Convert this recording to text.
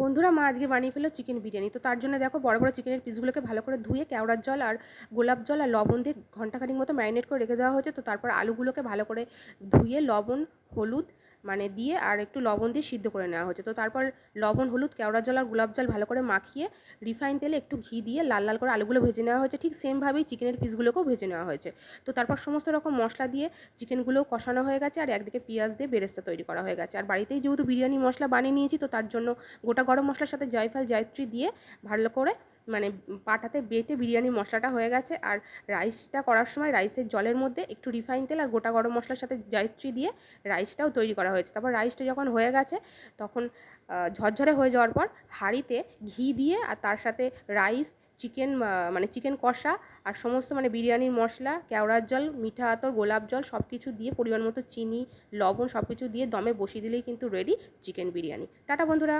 বন্ধুরা মা আজকে বানিয়ে ফেলো চিকেন বিরিয়ানি। তো তার জন্য দেখো বড় বড় চিকেনের পিসগুলোকে ভালো করে ধুয়ে কেওড়ার জল আর গোলাপ জল আর লবণ দিয়ে ঘন্টাখানিক মতো ম্যারিনেট করে রেখে দেওয়া হয়েছে। তো তারপর আলুগুলোকে ভালো করে ধুয়ে লবণ, হলুদ মানে দিয়ে আর একটু লবণ দিয়ে সিদ্ধ করে নেওয়া হয়েছে তো তারপর লবণ, হলুদ, কেওড়া জল আর গোলাপ জল ভালো করে মাখিয়ে রিফাইন তেলে একটু ঘি দিয়ে লাল লাল করে আলুগুলো ভেজে নেওয়া হয়েছে। ঠিক সেমভাবেই চিকেনের পিসগুলোকেও ভেজে নেওয়া হয়েছে। তো তারপর সমস্ত রকম মশলা দিয়ে চিকেনগুলোও কষানো হয়ে গেছে আর একদিকে পেঁয়াজ দিয়ে বেরেস্তা তৈরি করা হয়ে গেছে। আর বাড়িতেই যেহেতু বিরিয়ানি মশলা বানিয়ে নিয়েছি, তো তার জন্য গোটা গরম মশলার সাথে জয়ফল, জয়ত্রী দিয়ে ভালো করে মানে পাটাতে বেটে বিরিয়ানি মশলাটা হয়ে গেছে আর রাইসটা করার সময় রাইসের জলের মধ্যে একটু রিফাইন তেল আর গোটা গরম মশলার সাথে জয়ত্রী দিয়ে রাইসটাও তৈরি করা হয়েছে। তারপর রাইসটা যখন হয়ে গেছে, তখন ঝরঝরে হয়ে যাওয়ার পর হাঁড়িতে ঘি দিয়ে আর তার সাথে রাইস, চিকেন মানে চিকেন কষা আর সমস্ত মানে বিরিয়ানির মশলা, কেওড়ার জল, মিঠা আতর, গোলাপ জল সব কিছু দিয়ে পরিমাণ মতো চিনি, লবণ সব কিছু দিয়ে দমে বসিয়ে দিলেই কিন্তু রেডি চিকেন বিরিয়ানি। টাটা বন্ধুরা!